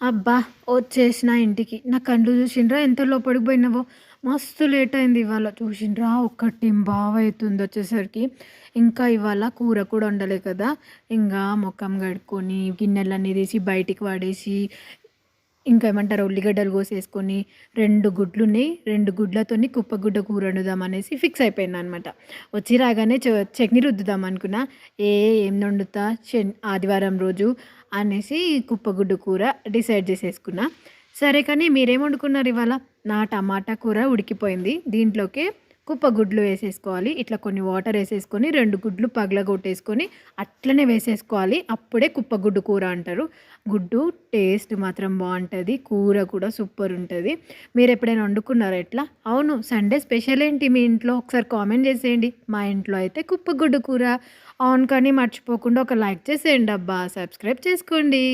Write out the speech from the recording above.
అబ్బా! వచ్చేసిన ఇంటికి. నా కళ్ళు చూసిండ్రా ఎంత లోపలికి పోయినావో. మస్తు లేట్ అయింది ఇవాళ. చూసిండ్రా ఒక్కటి అవుతుంది వచ్చేసరికి. ఇంకా ఇవాళ కూర కూడా వండలే కదా! ఇంకా ముఖం కడుక్కొని, గిన్నెలన్నీ తీసి బయటికి పడేసి, ఇంకా ఏమంటారు ఉల్లిగడ్డలు కోసేసుకొని, రెండు గుడ్లు ఉన్నాయి రెండు గుడ్లతోని కుప్పగుడ్డ కూర వండుదాం అనేసి ఫిక్స్ అయిపోయింది అనమాట వచ్చి రాగానే చ చట్నీ రుద్దుదాం అనుకున్నా. ఏ ఏం వండుతా? ఆదివారం రోజు అనేసి కుప్పగుడ్డు కూర డిసైడ్ చేసేసుకున్నా. సరే కానీ మీరేం వండుకున్నారు ఇవాళ? నా టమాటా కూర ఉడికిపోయింది. దీంట్లోకి కుప్పగుడ్లు వేసేసుకోవాలి. ఇట్లా కొన్ని వాటర్ వేసేసుకొని రెండు గుడ్లు పగలగొట్టేసుకొని అట్లనే వేసేసుకోవాలి. అప్పుడే కుప్పగుడ్డు కూర అంటారు. గుడ్డు టేస్ట్ మాత్రం బాగుంటుంది. కూర కూడా సూపర్ ఉంటుంది. మీరు ఎప్పుడైనా వండుకున్నారా ఎట్లా? అవును సండే స్పెషల్ ఏంటి మీ ఇంట్లో? ఒకసారి కామెంట్ చేసేయండి. మా ఇంట్లో అయితే కుప్పగుడ్డు కూర. ఆన్ కానీ మర్చిపోకుండా ఒక లైక్ చేసేయండి అబ్బా. సబ్స్క్రైబ్ చేసుకోండి.